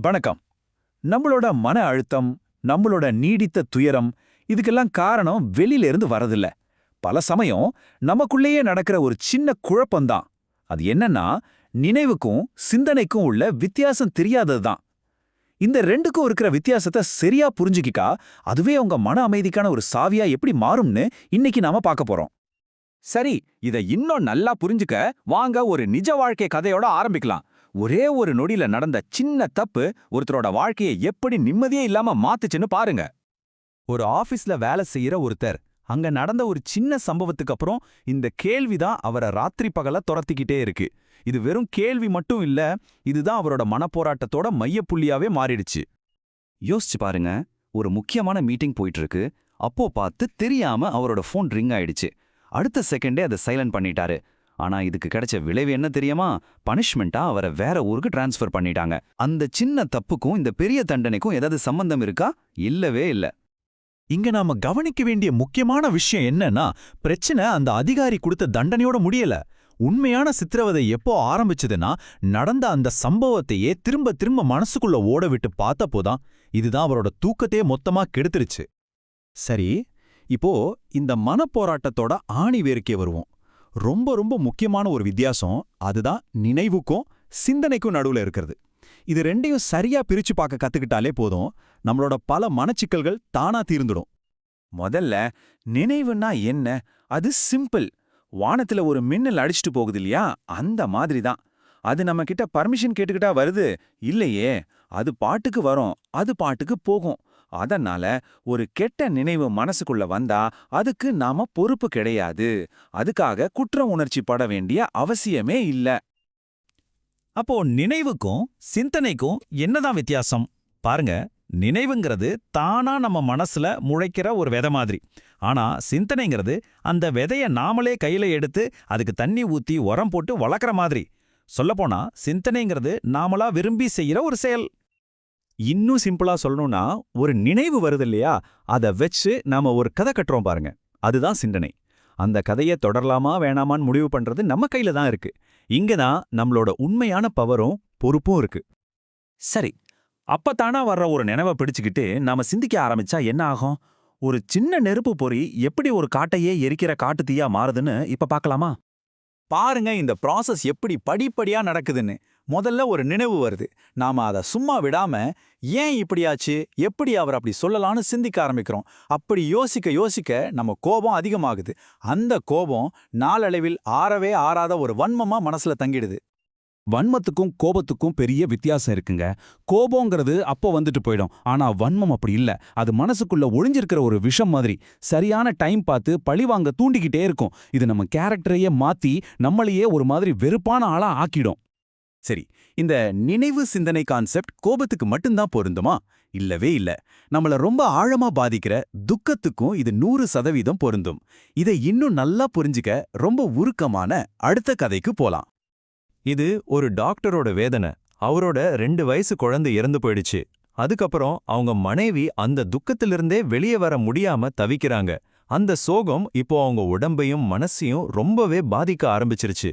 வணக்கம். நம்மளோட மன அழுத்தம் நம்மளோட நீடித்த துயரம் இதுக்கெல்லாம் காரணம் வெளியில இருந்து வரதில்ல. பல சமயம் நமக்குள்ளேயே நடக்கிற ஒரு சின்ன குழப்பம்தான். அது என்னன்னா நினைவுக்கும் சிந்தனைக்கும் உள்ள வித்தியாசம் தெரியாததுதான். இந்த ரெண்டுக்கும் இருக்கிற வித்தியாசத்தை சரியா புரிஞ்சுக்கிட்டா அதுவே உங்க மன அமைதிக்கான ஒரு சாவியா எப்படி மாறும்னு இன்னைக்கு நாம பார்க்க போறோம். சரி இத இன்னும் நல்லா புரிஞ்சுக்க வாங்க ஒரு நிஜ வாழ்க்கை கதையோட ஆரம்பிக்கலாம். ஒரே ஒரு நொடியில நடந்த சின்ன தப்பு ஒருத்தரோட வாழ்க்கையை எப்படி நிம்மதியே இல்லாம மாத்துச்சுன்னு பாருங்க. ஒரு ஆபீஸ்ல வேலை செய்யற ஒருத்தர் அங்க நடந்த ஒரு சின்ன சம்பவத்துக்கு அப்புறம் இந்த கேள்விதான் அவரை ராத்திரி பகல துரத்திக்கிட்டே இருக்கு. இது வெறும் கேள்வி மட்டும் இல்ல இதுதான் அவரோட மனப்போராட்டத்தோட மையப்புள்ளியாவே மாறிடுச்சு. யோசிச்சு பாருங்க ஒரு முக்கியமான மீட்டிங் போயிட்டு இருக்கு அப்போ பார்த்து தெரியாம அவரோட ஃபோன் ரிங் ஆயிடுச்சு. அடுத்த செகண்டே அதை சைலண்ட் பண்ணிட்டாரு. ஆனா இதுக்கு கிடைச்ச விளைவு என்ன தெரியுமா? பனிஷ்மெண்ட்டா அவரை வேற ஊருக்கு டிரான்ஸ்ஃபர் பண்ணிட்டாங்க. அந்த சின்ன தப்புக்கும் இந்த பெரிய தண்டனைக்கும் ஏதாவது சம்பந்தம் இருக்கா? இல்லவே இல்ல. இங்க நாம கவனிக்க வேண்டிய முக்கியமான விஷயம் என்னன்னா பிரச்சனை அந்த அதிகாரி கொடுத்த தண்டனையோட முடியல. உண்மையான சித்திரவதை எப்போ ஆரம்பிச்சதுன்னா நடந்த அந்த சம்பவத்தையே திரும்ப திரும்ப மனசுக்குள்ள ஓட விட்டு பார்த்தப்போதான் இதுதான் அவரோட தூக்கத்தையே மொத்தமா கெடுத்துருச்சு. சரி இப்போ இந்த மனப்போராட்டத்தோட ஆணி வேறுக்கே வருவோம். ரொம்ப ரொம்ப முக்கியமான ஒரு வித்தியாசம் அதுதான் நினைவுக்கும் சிந்தனைக்கும் நடுவுல இருக்கிறது. இது ரெண்டையும் சரியா பிரிச்சு பார்க்க கத்துக்கிட்டாலே போதும். நம்மளோட பல மனச்சிக்கல்கள் தானா தீர்ந்துடும். முதல்ல நினைவுன்னா என்ன? அது சிம்பிள். வானத்துல ஒரு மின்னல் அடிச்சுட்டு போகுது இல்லையா? அந்த மாதிரி தான். அது நம்ம கிட்ட பர்மிஷன் கேட்டுக்கிட்டா வருது? இல்லையே. அது பாட்டுக்கு வரும். அது பாட்டுக்கு போகும். அதனால ஒரு கெட்ட நினைவு மனசுக்குள்ள வந்தா அதுக்கு நாம பொறுப்பு கிடையாது. அதுக்காக குற்ற உணர்ச்சி பட வேண்டிய அவசியமே இல்ல. அப்போ நினைவுக்கும் சிந்தனைக்கும் என்னதான் வித்தியாசம்? பாருங்க நினைவுங்கிறது தானா நம்ம மனசுல முளைக்கிற ஒரு விதை மாதிரி. ஆனா சிந்தனைங்கிறது அந்த விதைய நாமளே கையில எடுத்து அதுக்கு தண்ணி ஊத்தி உரம் போட்டு வளர்க்குற மாதிரி. சொல்லப்போனா சிந்தனைங்கிறது நாமளா விரும்பி செய்யற ஒரு செயல். இன்னும் சிம்பிளா சொல்லணும்னா ஒரு நினைவு வருது இல்லையா அதை வச்சு நாம ஒரு கதை கட்டுறோம் பாருங்க. அதுதான் சிந்தனை. அந்த கதையை தொடரலாமா வேணாமான்னு முடிவு பண்றது நம்ம கையில தான் இருக்கு. இங்க தான் நம்மளோட உண்மையான பவரும் பொறுப்பும் இருக்கு. சரி அப்பத்தானா வர்ற ஒரு நினைவை பிடிச்சுக்கிட்டு நாம சிந்திக்க ஆரம்பிச்சா என்ன ஆகும்? ஒரு சின்ன நெருப்பு பொறி எப்படி ஒரு காட்டையே எரிக்கிற காட்டு தீயா மாறுதுன்னு இப்ப பார்க்கலாமா? பாருங்க இந்த ப்ராசஸ் எப்படி படிப்படியா நடக்குதுன்னு. முதல்ல ஒரு நினைவு வருது. நாம அதை சும்மா விடாம ஏன் இப்படியாச்சு? எப்படி அவர் அப்படி சொல்லலாம்னு சிந்திக்க ஆரம்பிக்கிறோம். அப்படி யோசிக்க யோசிக்க நம்ம கோபம் அதிகமாகுது. அந்த கோபம் நாளளவில் ஆறவே ஆறாத ஒரு வன்மமா மனசுல தங்கிடுது. வன்மத்துக்கும் கோபத்துக்கும் பெரிய வித்தியாசம் இருக்குங்க. கோபங்கிறது அப்போ வந்துட்டு போயிடும். ஆனா வன்மம் அப்படி இல்ல. அது மனசுக்குள்ள ஒளிஞ்சிருக்கிற ஒரு விஷம் மாதிரி. சரியான டைம் பார்த்து பழிவாங்க தூண்டிக்கிட்டே இருக்கும். இது நம்ம கேரக்டரையே மாத்தி நம்மளையே ஒரு மாதிரி வெறுப்பான ஆளா ஆக்கிடும். சரி இந்த நினைவு சிந்தனை கான்செப்ட் கோபத்துக்கு மட்டும்தான் பொருந்துமா? இல்லவே இல்ல. நம்மள ரொம்ப ஆழமா பாதிக்கிற துக்கத்துக்கும் இது நூறு சதவீதம் பொருந்தும். இதை இன்னும் நல்லா புரிஞ்சுக்க ரொம்ப உருக்கமான அடுத்த கதைக்கு போலாம். இது ஒரு டாக்டரோட வேதனை. அவரோட ரெண்டு வயசு குழந்தை இறந்து போயிடுச்சு. அதுக்கப்புறம் அவங்க மனைவி அந்த துக்கத்திலிருந்தே வெளியே வர முடியாம தவிக்கிறாங்க. அந்த சோகம் இப்போ அவங்க உடம்பையும் மனசையும் ரொம்பவே பாதிக்க ஆரம்பிச்சிருச்சு.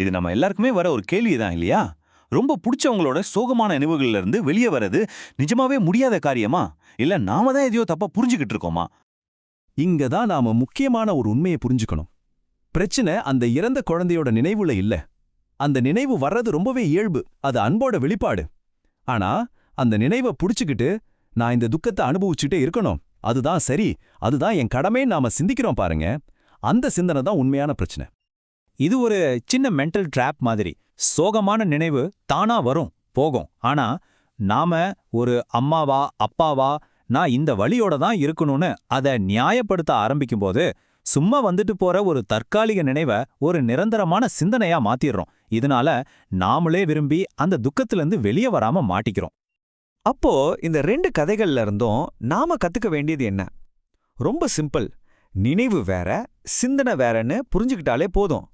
இது நம்ம எல்லாருக்குமே வர ஒரு கேள்விதான் இல்லையா? ரொம்ப பிடிச்சவங்களோட சோகமான நினைவுகள்லேருந்து வெளியே வர்றது நிஜமாவே முடியாத காரியமா? இல்ல நாம தான் எதையோ தப்பா புரிஞ்சுக்கிட்டு இருக்கோமா? இங்க தான் நாம முக்கியமான ஒரு உண்மையை புரிஞ்சுக்கணும். பிரச்சனை அந்த இறந்த குழந்தையோட நினைவுல இல்ல. அந்த நினைவு வர்றது ரொம்பவே இயல்பு. அது அன்போட வெளிப்பாடு. ஆனா அந்த நினைவை புடிச்சுக்கிட்டு நான் இந்த துக்கத்தை அனுபவிச்சுட்டே இருக்கணும். அதுதான் சரி. அதுதான் என் கடமை நாம சிந்திக்கிறோம் பாருங்க. அந்த சிந்தனை தான் உண்மையான பிரச்சனை. இது ஒரு சின்ன மென்டல் ட்ராப் மாதிரி. சோகமான நினைவு தானா வரும் போகும். ஆனா நாம ஒரு அம்மாவா அப்பாவா நான் இந்த வழியோட தான் இருக்கணும்னு அதை நியாயப்படுத்த ஆரம்பிக்கும்போது சும்மா வந்துட்டு போற ஒரு தற்காலிக நினைவை ஒரு நிரந்தரமான சிந்தனையா மாத்திடுறோம் இதனால நாமளே விரும்பி அந்த துக்கத்திலிருந்து வெளியே வராம மாட்டிக்கிறோம். அப்போ இந்த ரெண்டு கதைகள்ல இருந்தும் நாம கத்துக்க வேண்டியது என்ன? ரொம்ப சிம்பிள். நினைவு வேற சிந்தனை வேறன்னு புரிஞ்சுக்கிட்டாலே போதும்.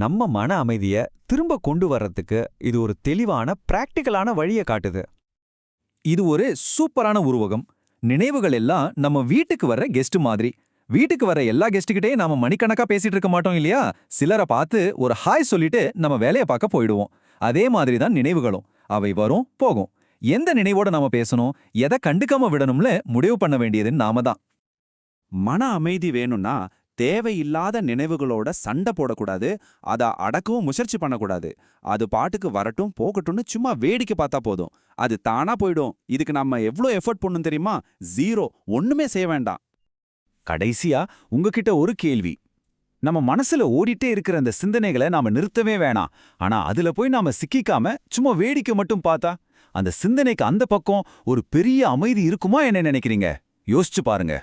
நம்ம மன அமைதிய திரும்ப கொண்டு வர்றதுக்கு இது ஒரு தெளிவான பிராக்டிக்கலான வழியை காட்டுது. இது ஒரு சூப்பரான உருவகம். நினைவுகள் எல்லாம் நம்ம வீட்டுக்கு வர்ற கெஸ்ட் மாதிரி. வீட்டுக்கு வர எல்லா கெஸ்ட்டுக்கிட்டே நாம மணிக்கணக்கா பேசிட்டு இருக்க மாட்டோம் இல்லையா? சிலரை பார்த்து ஒரு ஹாய் சொல்லிட்டு நம்ம வேலையை பார்க்க போயிடுவோம். அதே மாதிரி தான் நினைவுகளும். அவை வரும் போகும். எந்த நினைவோட நாம பேசணும்? எதை கண்டுக்காம விடணும்னு முடிவு பண்ண வேண்டியது நாம தான். மன அமைதி வேணும்னா தேவையில்லாத நினைவுகளோட சண்டை போடக்கூடாது. அதை அடக்கவும் முயற்சி பண்ணக்கூடாது. அது பாட்டுக்கு வரட்டும் போகட்டும்னு சும்மா வேடிக்கை பார்த்தா போதும். அது தானா போயிடும். இதுக்கு நம்ம எவ்வளோ எஃபர்ட் பண்ணும் தெரியுமா? ஜீரோ ஒண்ணுமே செய்ய வேண்டாம். கடைசியா உங்ககிட்ட ஒரு கேள்வி. நம்ம மனசுல ஓடிட்டே இருக்கிற அந்த சிந்தனைகளை நாம நிறுத்தவே வேணாம். ஆனா அதுல போய் நாம சிக்கிக்காம சும்மா வேடிக்கை மட்டும் பார்த்தா? அந்த சிந்தனைக்கு அந்த பக்கம் ஒரு பெரிய அமைதி இருக்குமா என்ன நினைக்கிறீங்க? யோசிச்சு பாருங்க.